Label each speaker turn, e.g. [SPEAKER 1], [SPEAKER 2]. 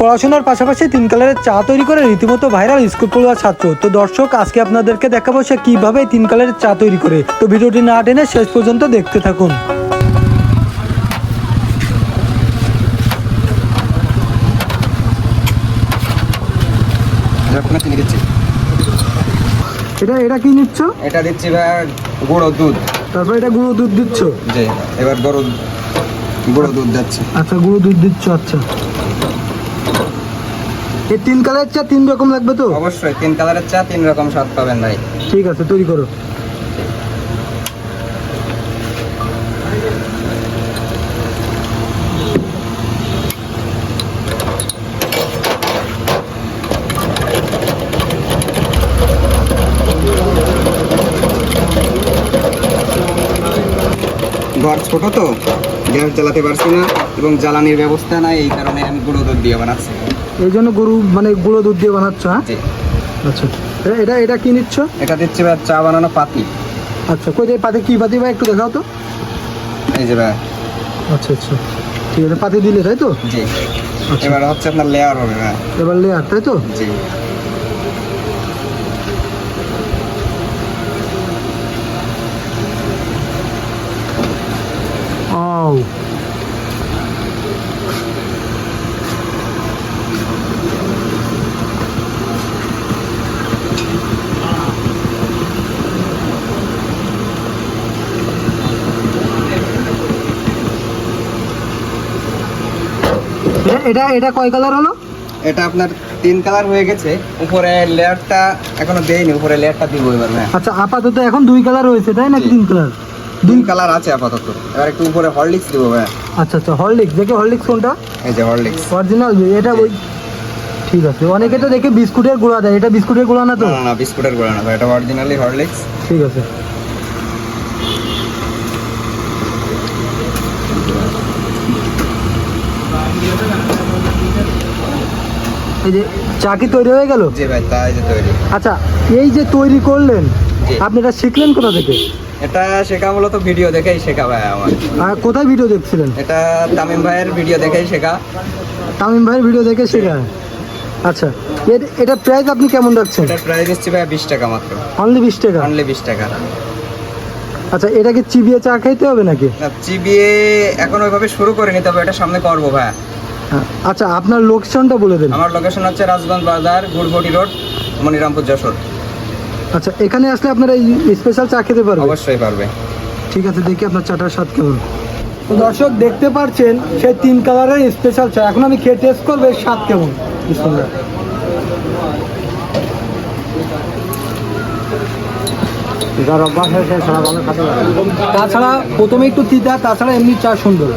[SPEAKER 1] পড়াশোনার পাশাপাশি তিন কালারের চা তৈরি করে রীতিমতো ভাইরাল স্কুল পড়ুয়া ছাত্র। তো দর্শক আজকে আপনাদেরকে দেখাবো সে কীভাবে তিন কালারের চা তৈরি করে। তো ভিডিওটি না টেনে শেষ পর্যন্ত দেখতে থাকুন। এটা এটা কি নিচ্ছ?
[SPEAKER 2] এটা দিচ্ছি ভাই গুঁড়ো দুধ।
[SPEAKER 1] তারপর এটা গুঁড়ো দুধ দিচ্ছ?
[SPEAKER 2] জি এবার গরু গুঁড়ো দুধ যাচ্ছে
[SPEAKER 1] আচ্ছা গুঁড়ো দুধ দিচ্ছ আচ্ছা। এই তিন কালারের চা তিন রকম লাগবে তো?
[SPEAKER 2] অবশ্যই তিন কালারের চা তিন রকম স্বাদ পাবেন ভাই।
[SPEAKER 1] ঠিক আছে তৈরি করো।
[SPEAKER 2] ঘর ছোট তো গ্যাস জ্বালাতে পারছি না এবং জ্বালানির ব্যবস্থা নাই এই কারণে আমি গুঁড়ো দুধ দিয়ে বানাচ্ছি।
[SPEAKER 1] এই জন্য গরু মানে গুঁড়ো দুধ দিয়ে বানাচ্ছ হ্যাঁ? আচ্ছা। এটা- এটা কি নিচ্ছ?
[SPEAKER 2] এটা দিচ্ছি ভাই চা বানানো পাতি।
[SPEAKER 1] আচ্ছা কই দিয়ে পাতে কি পাতি ভাই? একটু দেখাও তো।
[SPEAKER 2] এই যে ভাই।
[SPEAKER 1] আচ্ছা আচ্ছা। ঠিক আছে পাতি দিলে তাই তো?
[SPEAKER 2] জি।
[SPEAKER 1] আচ্ছা।
[SPEAKER 2] এবার হচ্ছে আপনার লেয়ার হবে ভাই।
[SPEAKER 1] এবার লেয়ার তাই তো?
[SPEAKER 2] জি।
[SPEAKER 1] ও এটা- এটা কয় কালার হলো?
[SPEAKER 2] এটা আপনার তিন কালার হয়ে গেছে। উপরে লেয়ারটা এখনও দেয়নি উপরে লেয়ারটা দিব এবার ভাই
[SPEAKER 1] আচ্ছা আপাতত এখন দুই কালার হয়েছে তাই
[SPEAKER 2] জি।
[SPEAKER 1] তিন কালার
[SPEAKER 2] দুই কালার আছে আপাতত। এবার একটু উপরে হরলিক্স দিব ভাই
[SPEAKER 1] আচ্ছা আচ্ছা হরলিক্স দেখে হরলিক্স কোনটা?
[SPEAKER 2] এই যে হরলিক্স
[SPEAKER 1] অরিজিনাল এটা ওই ঠিক আছে অনেকে তো দেখে বিস্কুটের গুঁড়া দেয় এটা বিস্কুটের গুঁড়া না তো?
[SPEAKER 2] না না, না বিস্কুটের গোড়া না এটা অরিজিনালি হরলিক্স
[SPEAKER 1] ঠিক আছে। এই যে চা কি তৈরি হয়ে গেল?
[SPEAKER 2] জি ভাই তাই যে তৈরি।
[SPEAKER 1] আচ্ছা এই যে তৈরি করলেন আপনি এটা শিখলেন কোথা থেকে?
[SPEAKER 2] এটা শেখা মূলত ভিডিও দেখেই শেখা ভাই আমার।
[SPEAKER 1] আর কোথায় ভিডিও দেখছিলেন?
[SPEAKER 2] এটা তামিম ভাইয়ের ভিডিও দেখেই শেখা।
[SPEAKER 1] তামিম ভাইয়ের ভিডিও দেখে শেখা? আচ্ছা এর- এটা প্রাইস আপনি কেমন রাখছেন?
[SPEAKER 2] এটার প্রাইস দিচ্ছি ভাই বিশ টাকা মাত্র।
[SPEAKER 1] অনলি বিশ টাকা?
[SPEAKER 2] অনলি বিশ টাকা।
[SPEAKER 1] আচ্ছা এটাকে চিবিয়ে চা খাইতে হবে নাকি?
[SPEAKER 2] না চিবিয়ে এখন ওইভাবে শুরু করিনি তবে এটা সামনে করব ভাই।
[SPEAKER 1] আচ্ছা আপনার লোকেশনটা বলে দেন।
[SPEAKER 2] আমার লোকেশন হচ্ছে রাজগঞ্জ বাজার গুড়বটি রোড মনিরামপুর যশোর।
[SPEAKER 1] আচ্ছা এখানে আসলে আপনারা এই স্পেশাল চা খেতে পারবেন?
[SPEAKER 2] অবশ্যই পারবে।
[SPEAKER 1] ঠিক আছে দেখি আপনার চাটার স্বাদ কেমন। দর্শক দেখতে পাচ্ছেন সেই তিন কালারের স্পেশাল চা। এখন আমি খেয়ে টেস্ট করব এর স্বাদ কেমন। তাছাড়া প্রথমে একটু তিতা তাছাড়া এমনি চা সুন্দর।